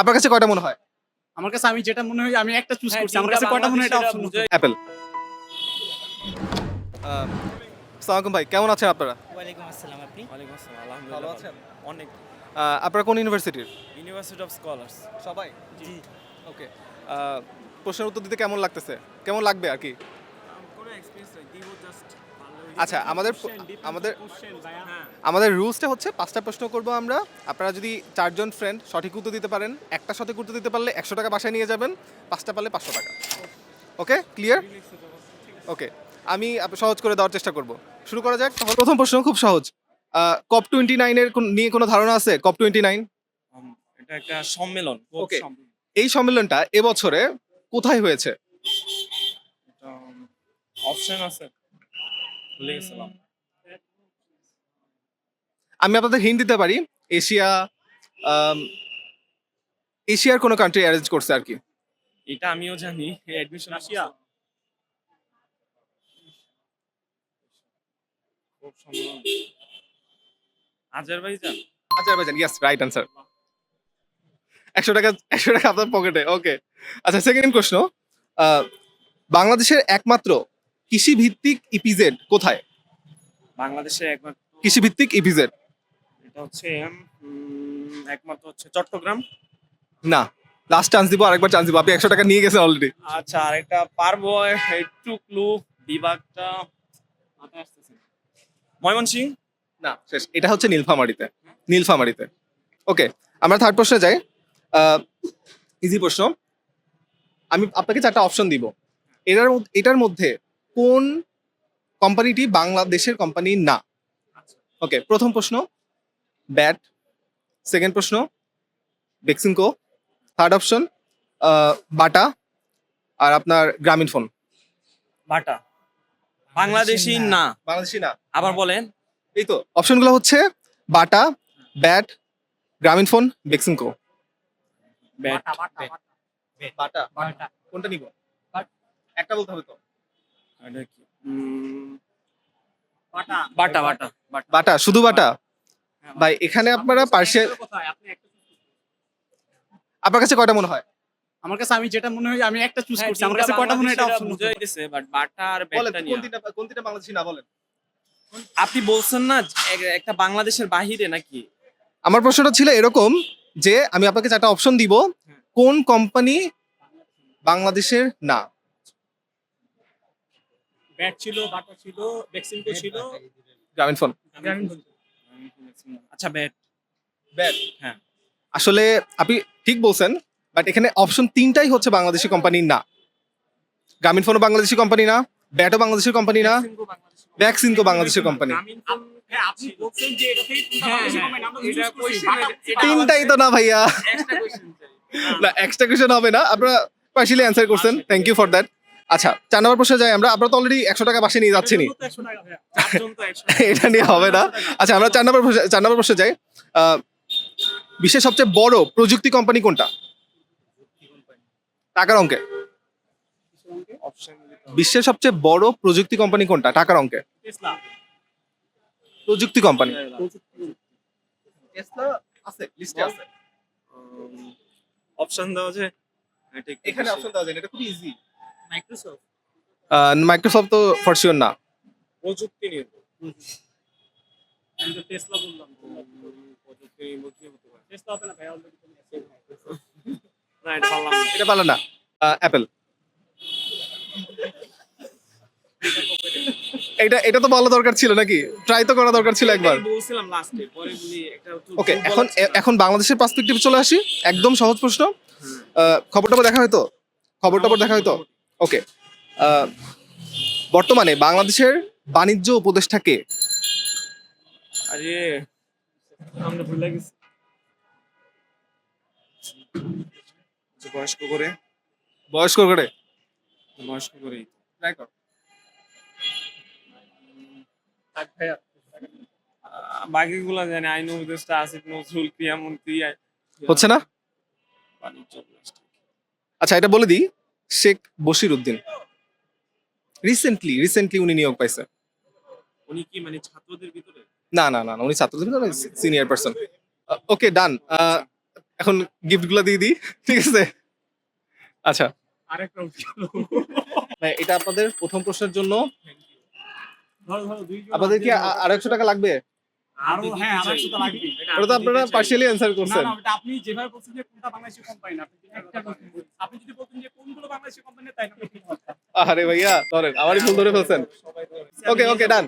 আপনার কাছে কয়টা মনে হয়? আমার কাছে আমি যেটা মনে হয় আমি একটা চুজ হ্যাঁ, করছি। আমার কাছে কয়টা মনে হয় এটা অপশন অ্যাপেল সালামালাইকুম ভাই কেমন আছেন আপনারা? ওয়ালাইকুম আসসালাম আপনি? ওয়ালাইকুম আসসালাম আলহামদুলিল্লাহ ভালো। আছেন অনেক আপনারা কোন ইউনিভার্সিটির ইউনিভার্সিটি অফ স্কলার্স সবাই? জি। ওকে প্রশ্নের উত্তর দিতে কেমন লাগতেছে? কেমন লাগবে আর কি? কোনো এক্সপেরিয়েন্স নাই দিব জাস্ট আচ্ছা আমাদের আমাদের হ্যাঁ। আমাদের রুলসটা হচ্ছে পাঁচটা প্রশ্ন করব আমরা। আপনারা যদি চারজন ফ্রেন্ড সঠিক উত্তর দিতে পারেন। একটা সঠিক উত্তর দিতে পারলে একশো টাকা বাসায় নিয়ে যাবেন পাঁচটা পারলে পাঁচশো টাকা। ওকে? Clear okay. আমি আপ- সহজ করে দেওয়ার চেষ্টা করব। শুরু করা যাক। তাহলে প্রথম প্রশ্ন খুব সহজ। কপ টোয়েন্টি নাইনের নিয়ে কোনো ধারণা আছে? কপ টোয়েন্টি নাইন এটা একটা সম্মেলন ওকে। এই সম্মেলনটা এবছরে কোথায় হয়েছে? অপশন আছে। ভুলে গেছিলাম আমি আপনাদের হিন্ট দিতে পারি এশিয়া এশিয়ার কোনো কান্ট্রি অ্যারেঞ্জ করছে আর কি? এটা আমিও জানি অ্যাডমিশন সম্মেলন Azerbaijan? Azerbaijan yes right answer একশো টাকা একশো টাকা আপনার পকেটে ওকে আচ্ছা সেকেন্ড প্রশ্ন আহ, বাংলাদেশের একমাত্র কৃষি ভিত্তিক ইপিজেড কোথায়? বাংলাদেশের একমাত্র কৃষি ভিত্তিক ইপিজেড এটা হচ্ছে উম, একমাত্র হচ্ছে চট্টগ্রাম। না লাস্ট চান্স দিব আরেকবার চান্স দিব। আপনি একশো টাকা নিয়ে গেছেন অলরেডি আচ্ছা আরেকটা পারব একটু ক্লু বিভাগটা মাথায় আসতেছে না। ময়মনসিং? না শেষ। এটা হচ্ছে নীলফামারিতে নীলফামারিতে। ওকে আমরা থার্ড প্রশ্নে যাই। ইজি প্রশ্ন। আমি আপনাকে চারটা অপশন দিব। এটার মধ্যে- এটার মধ্যে কোন কোম্পানিটি বাংলাদেশের কোম্পানি না? ওকে প্রথম প্রশ্ন ব্যাট সেকেন্ড প্রশ্ন বেক্সিমকো থার্ড অপশন বাটা আর আপনার গ্রামীণ ফোন বাটা। বাংলাদেশি না। বাংলাদেশি না। আবার বলেন। এই তো অপশনগুলো হচ্ছে Bata BAT Grameenphone Beximco BAT Bata কোনটা নিব? একটা বলতে হবে তো। এটা কি? বাটা। বাটা বাটা বাটা। শুধু বাটা? ভাই এখানে আপনারা পার্সিয়াল আপনার কাছে কয়টা মনে হয়? আমার কাছে আমি যেটা মনে হয় আমি একটা চুজ হ্যাঁ, করছি। আমার কাছে কয়টা মনে হয় এটা অপশন বুঝাই দিছে বাট বাটা আর ব্যাটটা নিয়ে। বাংলাদেশি না বলেন। আপনি বলছেন না একটা বাংলাদেশের বাহিরে নাকি? আমার প্রশ্নটা ছিল এরকম যে আমি আপনাকে চারটা অপশন দিব। কোন কোম্পানি বাংলাদেশের না? ব্যাট ছিল বাটা ছিল বেক্সিমকো ছিল। গ্রামীণ ফোন। আচ্ছা ব্যাট। ব্যাট? হ্যাঁ। আসলে আপনি ঠিক বলছেন বাট এখানে অপশন তিনটাই হচ্ছে বাংলাদেশি কোম্পানি না। গ্রামীণ ফোনও বাংলাদেশি কোম্পানি না ব্যাটও বাংলাদেশের কোম্পানি না ভ্যাকসিনকো বাংলাদেশের কোম্পানি তিনটাই তো না ভাইয়া। না এক্সট্রা কোয়েশ্চেন হবে না আপনারা পার্সিয়ালি অ্যান্সার করছেন। থ্যাংক ইউ ফর দ্যাট আচ্ছা চার নম্বর প্রশ্নে যাই আমরা। আমরা তো অলরেডি একশো টাকা বাসে নিয়ে যাচ্ছি নি। একশো এটা নিয়ে হবে না। আচ্ছা আমরা চার নম্বর চার নম্বর প্রশ্নে যাই। বিশ্বের সবচেয়ে বড় প্রযুক্তি কোম্পানি কোনটা? টাকার অঙ্কে। বিশ্বের সবচেয়ে বড় প্রযুক্তি কোম্পানি কোনটা? টাকার অঙ্কে। প্রযুক্তি কোম্পানি। আছে লিস্টে আছে। অপশন দেওয়া যে এটা একটু এখানে অপশন দেওয়া যায় এটা খুবই ইজি মাইক্রোসফট মাইক্রোসফট তো ফর শিওর না। প্রযুক্তি নিয়ে আমি তো টেসলা বললাম। প্রযুক্তি নির্ভর কি হতে পারে? টেসলা হবে না ভাই অলরেডি না এটা পারলাম এটা পারল না। অ্যাপেল এটা এটা তো বলা দরকার ছিল নাকি? ট্রাই তো করা দরকার ছিল একবার। বলছিলাম লাস্টে পরে বলি একটা ওকে এখন এখন বাংলাদেশের পার্সপেক্টিভ চলে আসি। একদম সহজ প্রশ্ন। আহ, খবর টবর দেখা হয়তো খবর টবর দেখা হয়তো ওকে বর্তমানে বাংলাদেশের বাণিজ্য উপদেষ্টা কে আরে আমরা ভুলে গেছি। বয়স্ক করে। বয়স্ক করে। বয়স্ক করেই ভাইয়া। বাকিগুলো জানি আইন উপদেষ্টা আসিফ নজরুল ক্রিয়ামন্ত্রী হচ্ছে না? বাণিজ্য আচ্ছা এটা বলে দিই। শেখ বশির উদ্দিন রিসেন্টলি রিসেন্টলি উনি নিয়োগ পাইছে। উনি কি মানে ছাত্রদের ভিতরে? না না না উনি ছাত্রদের ভিতরে সিনিয়র পার্সন ওকে ডান এখন গিফটগুলো দিয়ে দিই ঠিক আছে? আচ্ছা। আরেক রাউন্ড ভাই, এটা আপনাদের প্রথম প্রশ্নের জন্য। আপনাদের কি একশো টাকা লাগবে? আরও হ্যাঁ তো লাগবে ওটা তো আপনারা পার্সিয়ালি অ্যান্সার করছেন না ওটা আপনি যেভাবে বলছেন যে কোনটা বাংলাদেশি কোম্পানি না আপনি যেভাবে বলছেন, আপনি যদি বলতেন যে কোনগুলো বাংলাদেশি কোম্পানি তাই না? আরে ভাইয়া ধরেন আমারই ভুল ধরে ফেলছেন। ওকে ওকে ডান